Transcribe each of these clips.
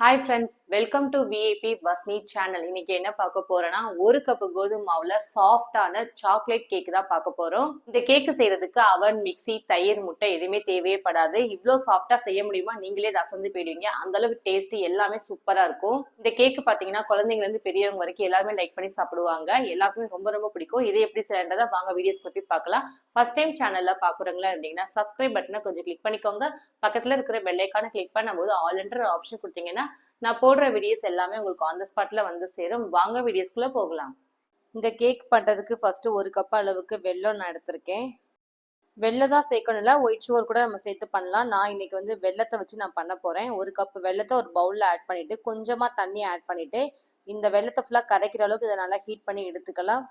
Hi friends welcome to VIP Vasni channel இன்னைக்கு என்ன பார்க்க போறோம்னா ஒரு கப்பு கோதுமை மாவுல சாஃப்டான சாக்லேட் கேக் தான் பார்க்க போறோம். இந்த கேக்கு செய்யறதுக்கு அவன் மிக்ஸி தயிர் முட்டை எதுவுமே தேவையே படாது. இவ்வளோ சாஃப்டா செய்ய முடியுமா? நீங்களே ரசந்து போயிடுவீங்க. அந்த அளவுக்கு டேஸ்ட் எல்லாமே சூப்பரா இருக்கும். இந்த கேக்கு பாத்தீங்கன்னா குழந்தைங்க இருந்து பெரியவங்க வரைக்கும் எல்லாருமே லைக் பண்ணி சாப்பிடுவாங்க. எல்லாருக்குமே ரொம்ப ரொம்ப பிடிக்கும். இதை எப்படி செய்யறதா வாங்க வீடியோஸ் பத்தி பார்க்கலாம். ஃபர்ஸ்ட் டைம் சேனல்ல பாக்குறவங்களா இருந்தீங்கன்னா சப்ஸ்கிரைப் பட்டனை கொஞ்சம் கிளிக் பண்ணிக்கோங்க. பக்கத்துல இருக்கிற பெல்லைக்கான கிளிக் பண்ணும்போது ஆல் என்ற ஆப்ஷன் கொடுத்தீங்கன்னா நான் போடுற வீடியோஸ் எல்லாமே உங்களுக்கு ஆன் த ஸ்பாட்ல வந்து சேரும். வாங்க வீடியோஸ்குள்ள போகலாம். இந்த கேக் பண்ணுறதுக்கு ஃபர்ஸ்ட் ஒரு கப் அளவுக்கு வெள்ளம் நான் எடுத்திருக்கேன். வெள்ளம் தான் சேர்க்கணும்ல? ஒயிட் சுகர் கூட நம்ம சேர்த்து பண்ணலாம். நான் இன்னைக்கு வந்து வெள்ளத்தை வச்சு நான் பண்ண போறேன். ஒரு கப் வெள்ளத்தை ஒரு பவுல்ல ஆட் பண்ணிட்டு கொஞ்சமா தண்ணி ஆட் பண்ணிட்டு இந்த வெள்ளத்தை ஃபுல்லாக கரைக்கிற அளவுக்கு இதை நல்லா ஹீட் பண்ணி எடுத்துக்கலாம்.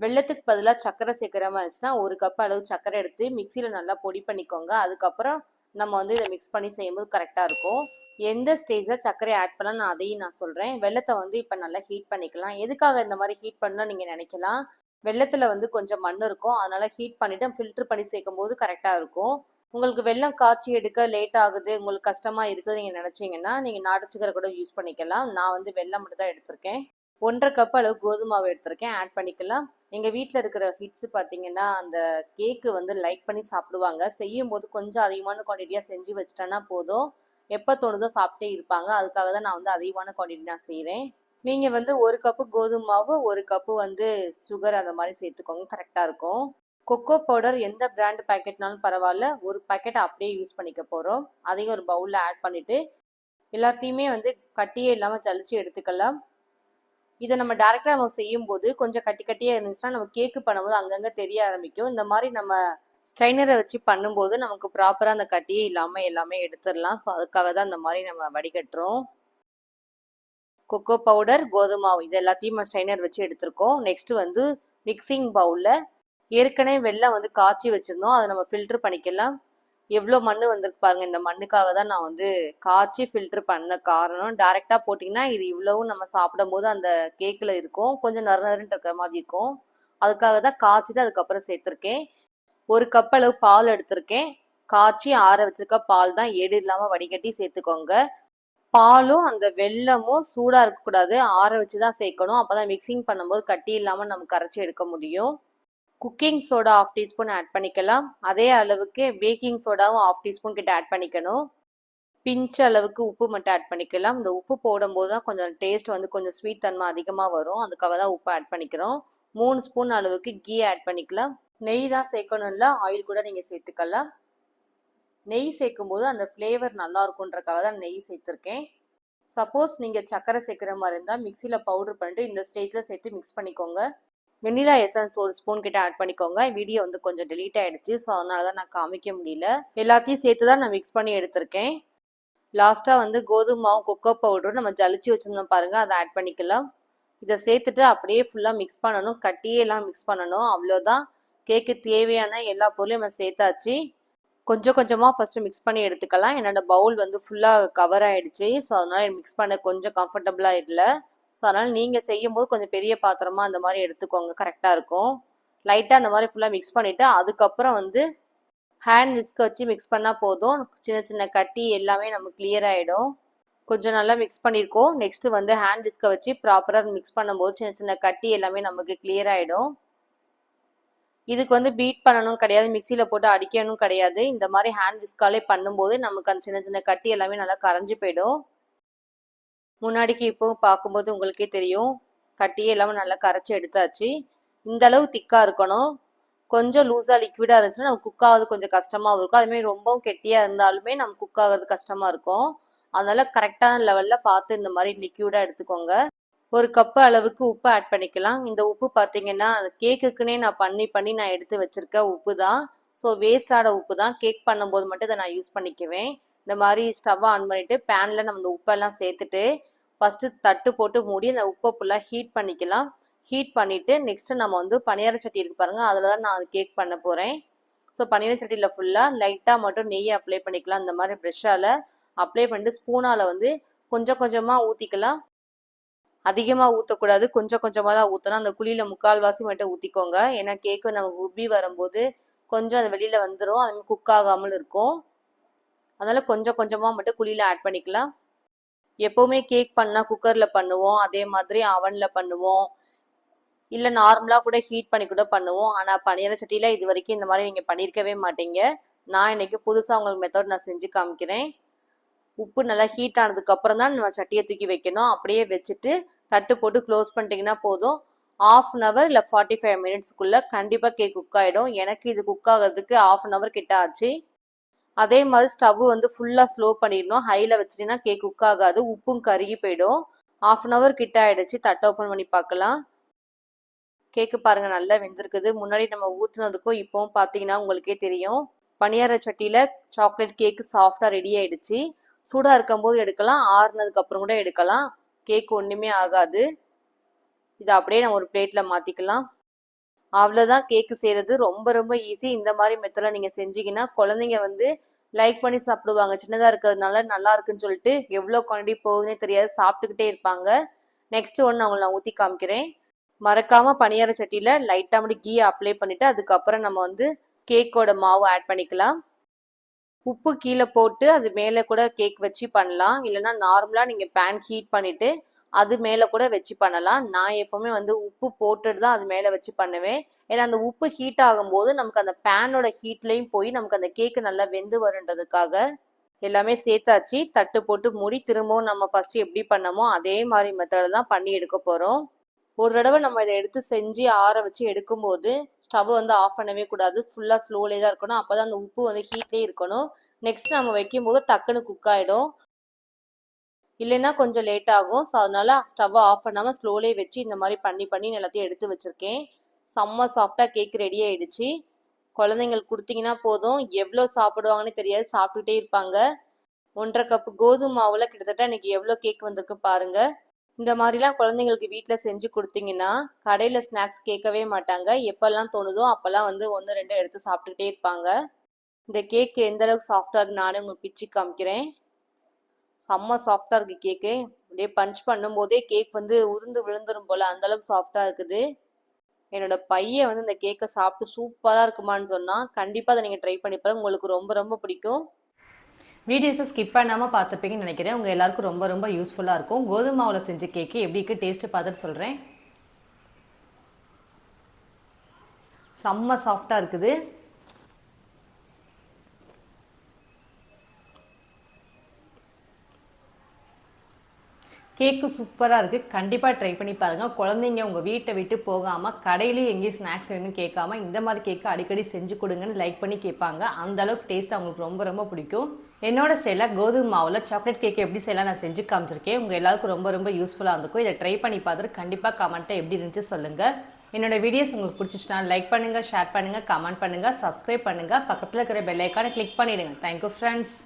வெள்ளத்துக்கு பதிலாக சர்க்கரை சேர்க்குற மாதிரி இருந்துச்சுன்னா ஒரு கப் அளவு சர்க்கரை எடுத்து மிக்சியில் நல்லா பொடி பண்ணிக்கோங்க. அதுக்கப்புறம் நம்ம வந்து இதை மிக்ஸ் பண்ணி செய்யும்போது கரெக்டாக இருக்கும். எந்த ஸ்டேஜில் சர்க்கரை ஆட் பண்ணலாம் நான் அதையும் நான் சொல்கிறேன் வெள்ளத்தை வந்து இப்போ நல்லா ஹீட் பண்ணிக்கலாம். எதுக்காக இந்த மாதிரி ஹீட் பண்ணணும் நீங்கள் நினைக்கலாம்? வெள்ளத்தில் வந்து கொஞ்சம் மண் இருக்கும். அதனால ஹீட் பண்ணிவிட்டு ஃபில்டர் பண்ணி சேர்க்கும் போது கரெக்டாக இருக்கும். உங்களுக்கு வெள்ளம் காய்ச்சி எடுக்க லேட் ஆகுது உங்களுக்கு கஷ்டமாக இருக்குது நீங்கள் நினச்சிங்கன்னா நீங்கள் நாட்டு சக்கரை கூட யூஸ் பண்ணிக்கலாம். நான் வந்து வெள்ளம் மட்டும் தான் எடுத்திருக்கேன். ஒன்றரை கப் அளவு கோதுமாவை மாவு எடுத்திருக்கேன். ஆட் பண்ணிக்கலாம். எங்கள் வீட்டில் இருக்கிற ஹிட்ஸ் பார்த்தீங்கன்னா அந்த கேக்கு வந்து லைக் பண்ணி சாப்பிடுவாங்க. செய்யும் போது கொஞ்சம் அதிகமான குவான்டிட்டியாக செஞ்சு வச்சிட்டேன்னா போதும். எப்போ தோணுதோ சாப்பிட்டே இருப்பாங்க. அதுக்காக தான் நான் வந்து அதிகமான குவான்டிட்டி நான் செய்கிறேன் நீங்கள் வந்து ஒரு கப்பு கோதுமை மாவு ஒரு கப்பு வந்து சுகர் அந்த மாதிரி சேர்த்துக்கோங்க. கரெக்டாக இருக்கும். கொக்கோ பவுடர் எந்த பிராண்ட் பேக்கெட்னாலும் பரவாயில்ல. ஒரு பேக்கெட் அப்படியே யூஸ் பண்ணிக்க போகிறோம் அதையும் ஒரு பவுலில் ஆட் பண்ணிவிட்டு எல்லாத்தையுமே வந்து கட்டியே இல்லாமல் ஜலிச்சு எடுத்துக்கலாம். இதை நம்ம டேரெக்டாக நம்ம செய்யும்போது கொஞ்சம் கட்டி கட்டியாக இருந்துச்சுன்னா நம்ம கேக்கு பண்ணும்போது அங்கங்கே தெரிய ஆரம்பிக்கும். இந்த மாதிரி நம்ம ஸ்ட்ரைனரை வச்சு பண்ணும்போது நமக்கு ப்ராப்பராக அந்த கட்டியே இல்லாமல் எல்லாமே எடுத்துடலாம். ஸோ அதுக்காக தான் இந்த மாதிரி நம்ம வடிகட்டுறோம். கொக்கோ பவுடர் கோதுமை மாவு இது எல்லாத்தையும் ஸ்டைனர் ஸ்ட்ரைனர் வச்சு எடுத்திருக்கோம். நெக்ஸ்ட் வந்து மிக்சிங் பவுலில் ஏற்கனவே வெள்ளம் வந்து காய்ச்சி வச்சுருந்தோம். அதை நம்ம ஃபில்ட்ரு பண்ணிக்கலாம். எவ்வளோ மண் வந்திருக்கு பாருங்க. இந்த மண்ணுக்காக தான் நான் வந்து காய்ச்சி ஃபில்ட்ரு பண்ண காரணம். டேரெக்டாக போட்டிங்கன்னா இது இவ்வளவும் நம்ம சாப்பிடும் போது அந்த கேக்கில் இருக்கும். கொஞ்சம் நறு இருக்கிற மாதிரி இருக்கும். அதுக்காக தான் காய்ச்சிட்டு அதுக்கப்புறம் சேர்த்துருக்கேன். ஒரு கப் அளவு பால் எடுத்திருக்கேன். காய்ச்சி ஆற வச்சிருக்க பால் தான் ஏடு இல்லாமல் வடிகட்டி சேர்த்துக்கோங்க. பாலும் அந்த வெள்ளமும் சூடாக இருக்கக்கூடாது ஆற வச்சு தான் சேர்க்கணும். அப்போ தான் மிக்சிங் பண்ணும்போது கட்டி இல்லாமல் நம்ம கரைச்சி எடுக்க முடியும். Cooking soda half teaspoon add பண்ணிக்கலாம். அதே அளவுக்கு பேக்கிங் சோடாவும் ஆஃப் டீஸ்பூன் கிட்ட ஆட் பண்ணிக்கணும். பிஞ்ச் அளவுக்கு உப்பு மட்டும் ஆட் பண்ணிக்கலாம். இந்த உப்பு போடும்போது தான் கொஞ்சம் டேஸ்ட் வந்து கொஞ்சம் ஸ்வீட் தன்மை அதிகமாக வரும். அதுக்காக தான் உப்பு ஆட் பண்ணிக்கிறோம். மூணு ஸ்பூன் அளவுக்கு கீ ஆட் பண்ணிக்கலாம். நெய் தான் சேர்க்கணும் இல்லை ஆயில் கூட நீங்கள் சேர்த்துக்கலாம். நெய் சேர்க்கும் போது அந்த ஃப்ளேவர் நல்லா இருக்குன்றக்காக தான் நெய் சேர்த்துருக்கேன். சப்போஸ் நீங்கள் சர்க்கரை சேர்க்குற மாதிரி இருந்தால் மிக்சியில் பவுடர் பண்ணிட்டு இந்த ஸ்டேஜில் சேர்த்து மிக்ஸ் பண்ணிக்கோங்க. வெண்ணிலா எசன்ஸ் ஒரு ஸ்பூன் கிட்ட ஆட் பண்ணிக்கோங்க. வீடியோ வந்து கொஞ்சம் டெலீட் ஆகிடுச்சு ஸோ அதனால தான் நான் காமிக்க முடியல. எல்லாத்தையும் சேர்த்து தான் நான் மிக்ஸ் பண்ணி எடுத்திருக்கேன். லாஸ்ட்டாக வந்து கோதுமை மாவு கொக்கோ பவுடரும் நம்ம ஜலிச்சு வச்சுருந்தோம் பாருங்கள் அதை ஆட் பண்ணிக்கலாம். இதை சேர்த்துட்டு அப்படியே ஃபுல்லாக மிக்ஸ் பண்ணணும். கட்டியே எல்லாம் மிக்ஸ் பண்ணணும். அவ்வளோதான் கேக்கு தேவையான எல்லா பொருளையும் நம்ம சேர்த்தாச்சு. கொஞ்சம் கொஞ்சமாக ஃபஸ்ட்டு மிக்ஸ் பண்ணி எடுத்துக்கலாம். என்னோட பவுல் வந்து ஃபுல்லாக கவர் ஆகிடுச்சு ஸோ அதனால் மிக்ஸ் பண்ண கொஞ்சம் கம்ஃபர்டபுளாக இல்லை. ஸோ அதனால் நீங்கள் செய்யும்போது கொஞ்சம் பெரிய பாத்திரமா அந்த மாதிரி எடுத்துக்கோங்க. கரெக்டாக இருக்கும். லைட்டாக அந்த மாதிரி ஃபுல்லாக மிக்ஸ் பண்ணிவிட்டு அதுக்கப்புறம் வந்து ஹேண்ட் விஸ்க் வச்சு மிக்ஸ் பண்ணால் போதும். சின்ன சின்ன கட்டி எல்லாமே நமக்கு கிளியர் ஆகிடும் கொஞ்சம் நல்லா மிக்ஸ் பண்ணியிருக்கோம் நெக்ஸ்ட்டு வந்து ஹேண்ட் விஸ்கை வச்சு ப்ராப்பராக மிக்ஸ் பண்ணும்போது சின்ன சின்ன கட்டி எல்லாமே நமக்கு கிளியர் ஆகிடும் இதுக்கு வந்து பீட் பண்ணணும் கிடையாது மிக்சியில் போட்டு அடிக்கணும் கிடையாது. இந்த மாதிரி ஹேண்ட் விஸ்காலே பண்ணும்போது நமக்கு அந்த சின்ன சின்ன கட்டி எல்லாமே நல்லா கரைஞ்சி போயிடும். முன்னாடிக்கு இப்போ பார்க்கும்போது உங்களுக்கே தெரியும் கட்டியே இல்லாமல் நல்லா கரைச்சி எடுத்தாச்சு. இந்த அளவு திக்காக இருக்கணும். கொஞ்சம் லூஸாக லிக்விடாக இருந்துச்சுன்னா நம்ம குக் ஆகுறது கொஞ்சம் கஷ்டமாகவும் இருக்கும். அதுமாரி ரொம்பவும் கெட்டியாக இருந்தாலுமே நம்ம குக் ஆகிறது கஷ்டமாக இருக்கும். அதனால கரெக்டான லெவலில் பார்த்து இந்த மாதிரி லிக்விடாக எடுத்துக்கோங்க. ஒரு கப்பு அளவுக்கு உப்பு ஆட் பண்ணிக்கலாம். இந்த உப்பு பார்த்தீங்கன்னா கேக்குக்குன்னே நான் பண்ணி பண்ணி நான் எடுத்து வச்சிருக்க உப்பு தான் ஸோ வேஸ்ட் ஆட உப்பு தான் கேக் பண்ணும்போது மட்டும் இதை நான் யூஸ் பண்ணிக்குவேன். இந்த மாதிரி ஸ்டவ்வை ஆன் பண்ணிவிட்டு பேனில் நம்ம இந்த உப்பெல்லாம் சேர்த்துட்டு ஃபஸ்ட்டு தட்டு போட்டு மூடி அந்த உப்பை ஃபுல்லாக ஹீட் பண்ணிக்கலாம். ஹீட் பண்ணிவிட்டு நெக்ஸ்ட்டு நம்ம வந்து பனியார சட்டி இருக்கு பாருங்கள் அதில் தான் நான் கேக் பண்ண போகிறேன் ஸோ பனியார சட்டியில் ஃபுல்லாக லைட்டாக மட்டும் நெய் அப்ளை பண்ணிக்கலாம். இந்த மாதிரி ப்ரெஷ்ஷால் அப்ளை பண்ணிட்டு ஸ்பூனால் வந்து கொஞ்சம் கொஞ்சமாக ஊற்றிக்கலாம் அதிகமாக ஊற்றக்கூடாது கொஞ்சம் கொஞ்சமாக தான் ஊற்றணும் அந்த குழியில் முக்கால்வாசி மட்டும் ஊற்றிக்கோங்க ஏன்னா கேக்கு நம்ம உப்பி வரும்போது கொஞ்சம் அது வெளியில் வந்துடும் அது குக் ஆகாமல் இருக்கும். அதனால் கொஞ்சம் கொஞ்சமாக மட்டும் குழியில் ஆட் பண்ணிக்கலாம். எப்போவுமே கேக் பண்ணால் குக்கரில் பண்ணுவோம். அதே மாதிரி அவனில் பண்ணுவோம். இல்லை நார்மலாக கூட ஹீட் பண்ணி கூட பண்ணுவோம். ஆனால் பனியார சட்டியில் இது வரைக்கும் இந்த மாதிரி நீங்கள் பண்ணியிருக்கவே மாட்டீங்க. நான் இன்றைக்கி புதுசாக உங்களுக்கு மெத்தட் நான் செஞ்சு காமிக்கிறேன். உப்பு நல்லா ஹீட் ஆனதுக்கப்புறம் தான் நம்ம சட்டியை தூக்கி வைக்கணும். அப்படியே வச்சுட்டு தட்டு போட்டு க்ளோஸ் பண்ணிட்டீங்கன்னா போதும். ஆஃப் அன் அவர் இல்லை ஃபார்ட்டி ஃபைவ் மினிட்ஸ்க்குள்ளே கண்டிப்பாக கேக் குக் ஆகிடும் எனக்கு இது குக் ஆகிறதுக்கு ஆஃப் அன் அவர் கிட்ட ஆச்சு. அதே மாதிரி ஸ்டவ் வந்து ஃபுல்லாக ஸ்லோ பண்ணிடணும். ஹையில் வச்சிட்டிங்கன்னா கேக் குக் ஆகாது. உப்பும் கருகி போயிடும். ஆஃப் அன் அவர் கிட்ட ஆகிடுச்சு தட்டை ஓப்பன் பண்ணி பார்க்கலாம். கேக்கு பாருங்கள் நல்லா வெந்திருக்குது. முன்னாடி நம்ம ஊற்றுனதுக்கும் இப்போவும் பார்த்தீங்கன்னா உங்களுக்கே தெரியும். பனியார சட்டியில் சாக்லேட் கேக்கு சாஃப்டாக ரெடி ஆகிடுச்சு சூடாக இருக்கும்போது எடுக்கலாம். ஆறுனதுக்கு அப்புறம் கூட எடுக்கலாம். கேக் ஒன்றுமே ஆகாது. இதை அப்படியே நம்ம ஒரு பிளேட்டில் மாற்றிக்கலாம் அவ்வளோதான் கேக்கு செய்கிறது ரொம்ப ரொம்ப ஈஸி இந்த மாதிரி மெத்தடில் நீங்கள் செஞ்சீங்கன்னா குழந்தைங்க வந்து லைக் பண்ணி சாப்பிடுவாங்க. சின்னதாக இருக்கிறதுனால நல்லா இருக்குன்னு சொல்லிட்டு எவ்வளோ குவான்டிட்டி போகுதுன்னே தெரியாது. சாப்பிட்டுக்கிட்டே இருப்பாங்க. நெக்ஸ்ட் ஒன்று அவங்களை நான் ஊற்றி காமிக்கிறேன். மறக்காமல் பனியார சட்டியில் லைட்டாக மட்டும் கீ அப்ளை பண்ணிவிட்டு அதுக்கப்புறம் நம்ம வந்து கேக்கோட மாவு ஆட் பண்ணிக்கலாம். உப்பு கீழே போட்டு அது மேலே கூட கேக் வச்சு பண்ணலாம். இல்லைன்னா நார்மலாக நீங்கள் பேன் ஹீட் பண்ணிவிட்டு அது மேலே கூட வச்சு பண்ணலாம். நான் எப்போவுமே வந்து உப்பு போட்டுட்டு தான் அது மேலே வச்சு பண்ணுவேன். ஏன்னா அந்த உப்பு ஹீட் ஆகும்போது நமக்கு அந்த பேனோட ஹீட்லேயும் போய் நமக்கு அந்த கேக்கு நல்லா வெந்து வருன்றதுக்காக எல்லாமே சேர்த்தாச்சு. தட்டு போட்டு மூடி திரும்பவும் நம்ம ஃபஸ்ட்டு எப்படி பண்ணமோ அதே மாதிரி மெத்தடில் தான் பண்ணி எடுக்க போகிறோம் ஒரு தடவை நம்ம இதை எடுத்து செஞ்சு ஆற வச்சு எடுக்கும்போது ஸ்டவ் வந்து ஆஃப் பண்ணவே கூடாது. ஃபுல்லாக ஸ்லோலே தான் இருக்கணும். அப்போ தான் அந்த உப்பு வந்து ஹீட்லேயே இருக்கணும். நெக்ஸ்ட் நம்ம வைக்கும்போது டக்குன்னு குக் ஆகிடும் இல்லைன்னா கொஞ்சம் லேட் ஆகும். ஸோ அதனால ஸ்டவ்வை ஆஃப் பண்ணாமல் ஸ்லோலே வச்சு இந்த மாதிரி பண்ணி பண்ணி எல்லாத்தையும் எடுத்து வச்சுருக்கேன். செம்ம சாஃப்டாக கேக் ரெடி ஆயிடுச்சு. குழந்தைங்களுக்கு கொடுத்தீங்கன்னா போதும். எவ்வளோ சாப்பிடுவாங்கன்னு தெரியாது. சாப்பிட்டுட்டே இருப்பாங்க. ஒன்றரை கப்பு கோதுமை மாவில் கிட்டத்தட்ட இன்னைக்கு எவ்வளோ கேக் வந்திருக்கு பாருங்கள் இந்த மாதிரிலாம் குழந்தைங்களுக்கு வீட்டில் செஞ்சு கொடுத்தீங்கன்னா கடையில் ஸ்நாக்ஸ் கேட்கவே மாட்டாங்க. எப்போல்லாம் தோணுதோ அப்போல்லாம் வந்து ஒன்று ரெண்டு எடுத்து சாப்பிட்டுக்கிட்டே இருப்பாங்க. இந்த கேக் எந்த அளவுக்கு சாஃப்டாக இருக்கு நானே உங்களுக்கு பிச்சு காமிக்கிறேன். செம்ம சாஃப்டாக இருக்குது கேக்கு அப்படியே பஞ்ச் பண்ணும்போதே கேக் வந்து உருந்து விழுந்துரும் போல் அந்தளவுக்கு சாஃப்டாக இருக்குது. என்னோட பையன் வந்து இந்த கேக்கை சாப்பிட்டு சூப்பராக இருக்குமான்னு சொன்னால் கண்டிப்பாக அதை நீங்கள் ட்ரை பண்ணி பாருங்கள் உங்களுக்கு ரொம்ப ரொம்ப பிடிக்கும். வீடியோஸை ஸ்கிப் பண்ணாமல் பார்த்துப்பீங்கன்னு நினைக்கிறேன். உங்கள் எல்லாருக்கும் ரொம்ப ரொம்ப யூஸ்ஃபுல்லாக இருக்கும். கோதுமை மாவில் செஞ்ச கேக்கு எப்படி இருக்கு? டேஸ்ட்டு பார்த்துட்டு சொல்கிறேன் செம்ம சாஃப்டாக இருக்குது. கேக்கு சூப்பராக இருக்குது கண்டிப்பாக ட்ரை பண்ணி பாருங்கள் குழந்தைங்க உங்கள் வீட்டை விட்டு போகாமல் கடையிலேயும் எங்கேயும் ஸ்நாக்ஸ் வேணும்னு கேட்காம இந்த மாதிரி கேக்கு அடிக்கடி செஞ்சு கொடுங்கன்னு லைக் பண்ணி கேட்பாங்க. அந்தளவுக்கு டேஸ்ட் அவங்களுக்கு ரொம்ப ரொம்ப பிடிக்கும். என்னோட ஸ்டைலில் கோதுமை மாவில் சாக்லேட் கேக் எப்படி செய்யலாம் நான் செஞ்சு காமிச்சிருக்கேன். உங்கள் எல்லாருக்கும் ரொம்ப ரொம்ப யூஸ்ஃபுல்லாக இருந்திருக்கும். இதை ட்ரை பண்ணி பார்த்துட்டு கண்டிப்பாக கமெண்ட்டை எப்படி இருந்துச்சு சொல்லுங்கள் என்னோட வீடியோஸ் உங்களுக்கு பிடிச்சிச்சுன்னா லைக் பண்ணுங்கள் ஷேர் பண்ணுங்கள் கமெண்ட் பண்ணுங்கள் சப்ஸ்கிரைப் பண்ணுங்கள் பக்கத்தில் இருக்கிற பெல் ஐக்கானை கிளிக் பண்ணிடுங்க. Thank you friends